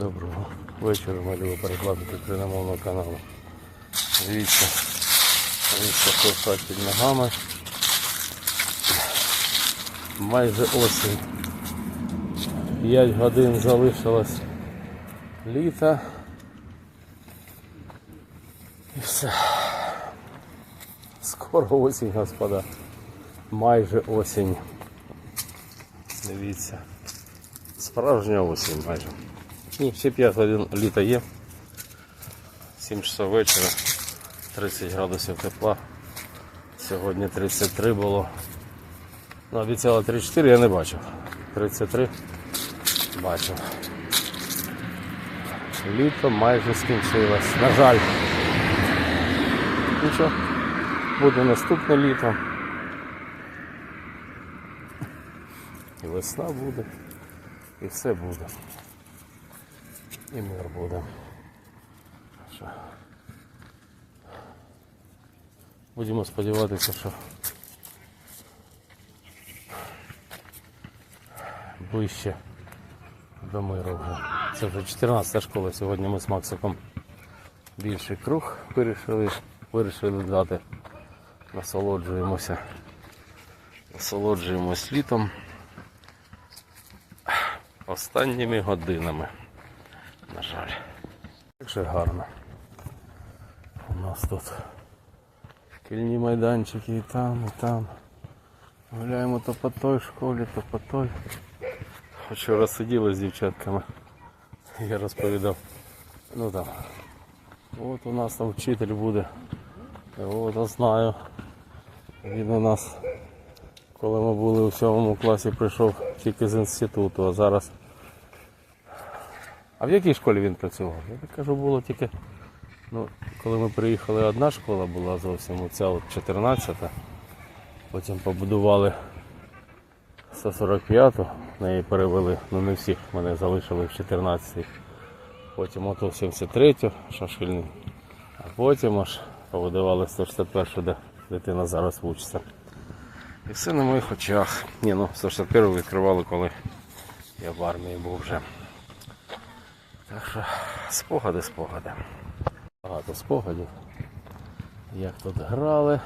Доброго вечора, мої перекладники україномовного каналу. Дивіться, дивіться, коса під ногами. Майже осінь. 5 годин залишилось літа. І все. Скоро осінь, господа. Майже осінь. Дивіться. Справжня осінь майже. Ні, ще 5 годин літа є. 7 часов вечора. 30 градусів тепла. Сьогодні 33 було. Ну, обіцяли 34, я не бачив. 33 бачив. Літо майже скінчилось. На жаль. Нічого. Буде наступне літо. І весна буде. І все буде. І мир буде. Що? Будемо сподіватися, що ближче до миру вже. Це вже 14 школа. Сьогодні ми з Максиком більший круг вирішили, вирішили дати. Насолоджуємося. Насолоджуємось літом останніми годинами. На жаль. Як же гарно. У нас тут шкільні майданчики і там, і там. Гуляємо то по той школі, то по той. Вчора сиділи з дівчатками. Я розповідав. Ну там. От у нас там вчитель буде. От я знаю. Він у нас, коли ми були у сьомому класі, прийшов тільки з інституту, а зараз. А в якій школі він працював? Я так кажу, було тільки. Ну, коли ми приїхали, одна школа була зовсім оця от 14-та. Потім побудували 145-ту, неї перевели, ну не всіх мене залишили в 14-й. Потім ото 73-ю, що шкільний. А потім аж побудували 161-ю, де дитина зараз вчиться. І все на моїх очах. Ні, ну 161 відкривали, коли я в армії був вже. Так що спогади, спогади. Багато спогадів. Як тут грали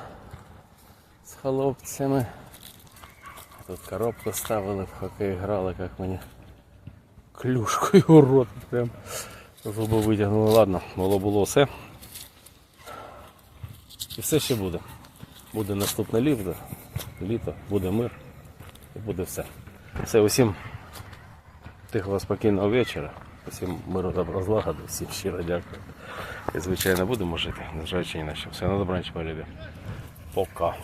з хлопцями. Тут коробку ставили, в хокей грали, як мені клюшкою у рот прям зуби витягнули. Ладно, було було все. І все ще буде. Буде наступне літо, літо, буде мир і буде все. Все, усім тихого спокійного вечора. Усім миру добра злагоди, всім щиро дякую. І звичайно будемо жити, незважаючи ні на що. Все на добраніч, мої любі. Пока.